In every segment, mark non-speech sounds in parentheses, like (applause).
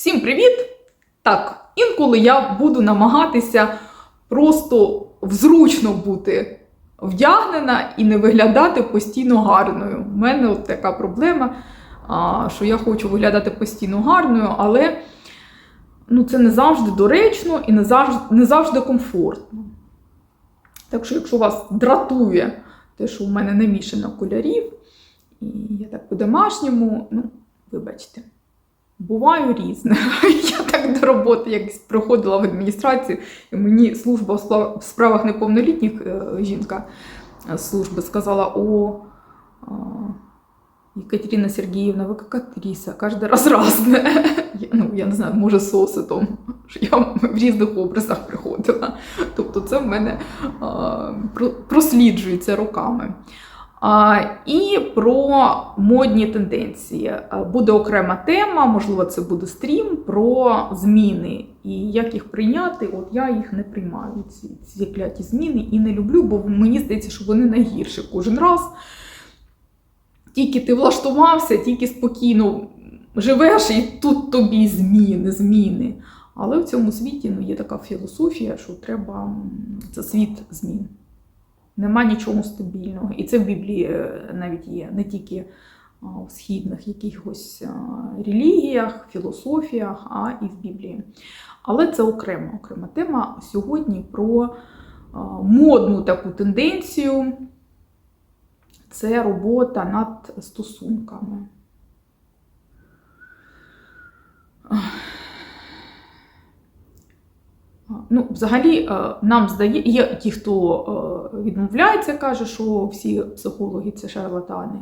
Всім привіт! Так, інколи я буду намагатися просто зручно бути вдягнена і не виглядати постійно гарною. У мене от така проблема, що я хочу виглядати постійно гарною, але ну, це не завжди доречно і не завжди, не завжди комфортно. Так що, якщо вас дратує те, що у мене не мішано кольорів, і я так по-домашньому, ну, вибачте. Буваю різне. (laughs) Я так до роботи якось приходила в адміністрацію, і мені служба в справах неповнолітніх е, жінка з служби сказала: О, Екатерина Сергіївна, ви як кожен раз разне. Ну, я не знаю, може, з оситом, що я в різних образах приходила. Тобто це в мене просліджується роками. І про модні тенденції. Буде окрема тема, можливо, це буде стрім про зміни. І як їх прийняти, от я їх не приймаю, ці, ці кляті зміни, і не люблю, бо мені здається, що вони найгірші кожен раз. Тільки ти влаштувався, тільки спокійно живеш, і тут тобі зміни, зміни. Але в цьому світі ну, є така філософія, що треба це світ змін. Нема нічого стабільного. І це в Біблії е, навіть є не тільки в східних якихось релігіях, філософіях, а і в Біблії. Але це окрема окрема тема сьогодні про модну таку тенденцію. Це робота над стосунками. Ну, взагалі, е, нам здає, є ті, хто е, відмовляється, каже, що всі психологи це шарлатани.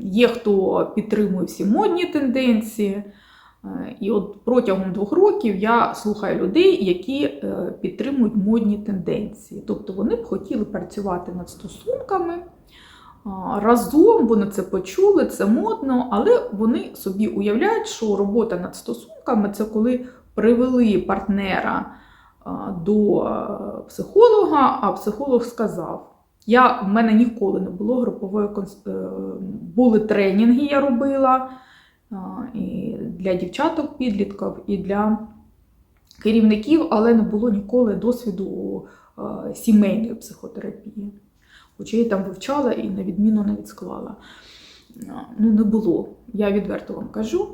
Є хто підтримує всі модні тенденції. Е, І от протягом двох років я слухаю людей, які е, підтримують модні тенденції. Тобто вони б хотіли працювати над стосунками. Разом вони це почули, це модно, але вони собі уявляють, що робота над стосунками це коли привели партнера до психолога, а психолог сказав: я, в мене ніколи не було групової е, були тренінги, я робила і для дівчаток, підлітків, і для керівників, але не було ніколи досвіду сімейної психотерапії. Хоча я там вивчала і на відміну навіть склала. Ну, не було. Я відверто вам кажу.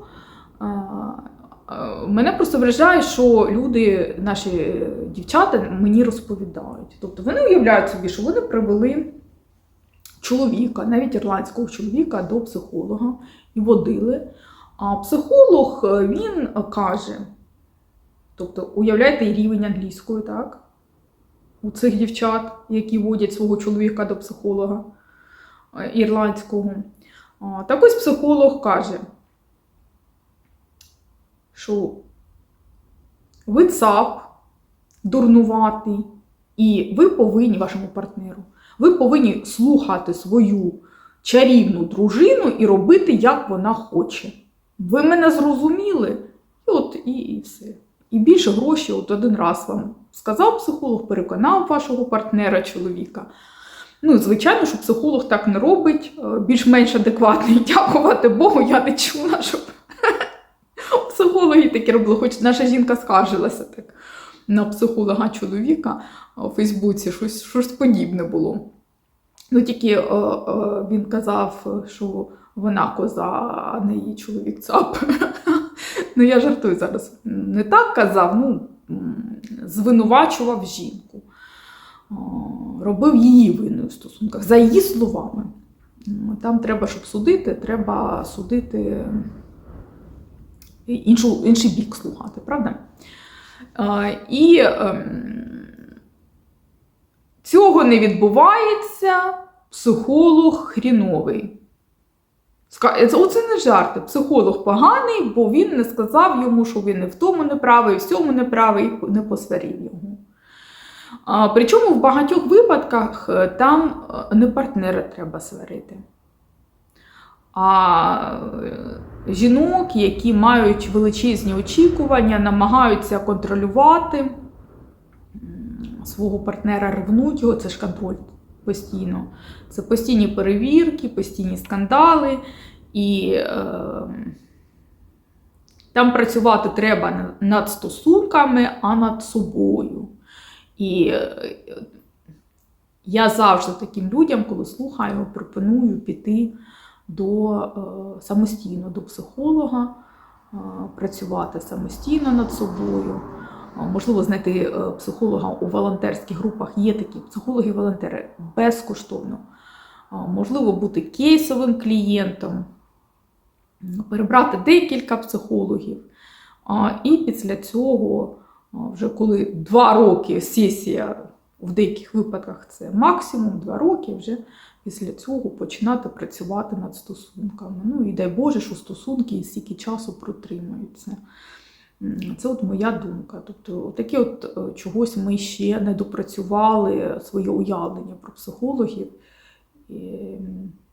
А, Мене просто вражає, що люди, наші е, дівчата, мені розповідають. Тобто вони уявляють собі, що вони привели чоловіка, навіть ірландського чоловіка, до психолога і водили. А психолог е, він каже: тобто, уявляєте рівень англійської, так? У цих дівчат, які водять свого чоловіка до психолога е, ірландського. Так ось психолог каже, що ви цап дурнуватий, і ви повинні вашому партнеру, ви повинні слухати свою чарівну дружину і робити, як вона хоче. Ви мене зрозуміли? І от і, і все. І більше грошей от один раз вам сказав психолог, переконав вашого партнера, чоловіка. Ну, звичайно, що психолог так не робить, е, більш-менш адекватний. (laughs) Дякувати Богу, я не чула, щоб психологи таке робили, хоч наша жінка скаржилася так на психолога чоловіка у Фейсбуці, щось, щось подібне було. Ну, тільки е, е, він казав, що вона коза, а не її чоловік цап. (laughs) ну, я жартую зараз. Не так казав, ну, звинувачував жінку. Робив її винною в стосунках, за її словами. Там треба, щоб судити, треба судити іншу, інший бік слухати, правда? І ем, цього не відбувається, психолог хріновий. Оце не жарти. Психолог поганий, бо він не сказав йому, що він не в тому не правий, в цьому не правий, і не посварив його. Причому в багатьох випадках е, там е, не партнера треба сварити, а е, жінок, які мають величезні очікування, намагаються контролювати свого партнера, ревнуть його, це ж контроль постійно. Це постійні перевірки, постійні скандали. І е, Там працювати треба над стосунками, а над собою. І е, я завжди таким людям, коли слухаю, пропоную піти до е, самостійно до психолога, е, працювати самостійно над собою. Можливо, знайти е, психолога у волонтерських групах. Є такі психологи-волонтери безкоштовно. Можливо, бути кейсовим клієнтом, перебрати декілька психологів. І після цього, вже коли два роки сесія, в деяких випадках це максимум два роки, вже після цього починати працювати над стосунками. Ну і дай Боже, що стосунки і стільки часу протримаються. Це от моя думка. Тобто, таке от е, чогось ми ще не допрацювали своє уявлення про психологів. І,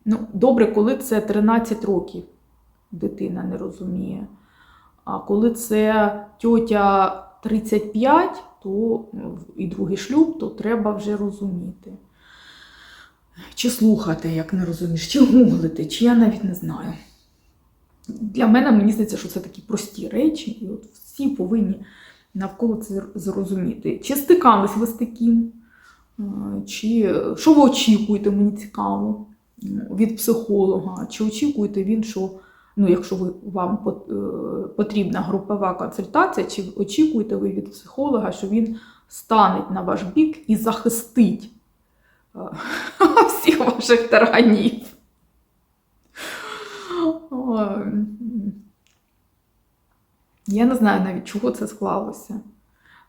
ну, добре, коли це 13 років дитина не розуміє. А коли це тьотя 35, то ну, і другий шлюб, то треба вже розуміти. Чи слухати, як не розумієш, чи гуглити, чи я навіть не знаю. Для мене мені здається, що це такі прості речі, і от всі повинні навколо це зрозуміти. Чи стикались ви з таким, Е, чи що ви очікуєте, мені цікаво, від психолога, чи очікуєте він, що ну, якщо ви, вам е, потрібна групова консультація, чи очікуєте ви від психолога, що він стане на ваш бік і захистить е, (laughs) всіх ваших таранів? Я не знаю навіть, чого це склалося.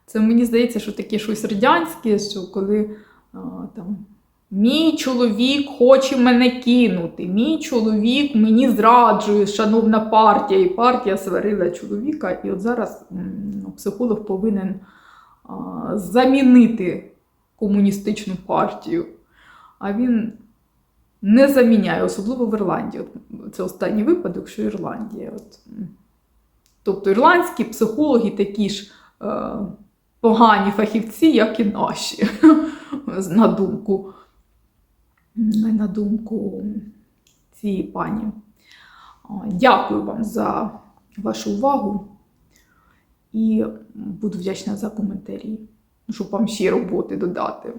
Це мені здається, що таке щось радянське, що коли а, там, мій чоловік хоче мене кинути, мій чоловік мені зраджує, шановна партія, і партія сварила чоловіка. І от зараз психолог повинен замінити комуністичну партію. А він не заміняє, особливо в Ірландії. Це останній випадок, що Ірландія. От. Тобто ірландські психологи такі ж е, погані фахівці, як і наші, (laughs) на думку, на думку цієї пані. Дякую вам за вашу увагу і буду вдячна за коментарі, щоб вам ще роботи додати.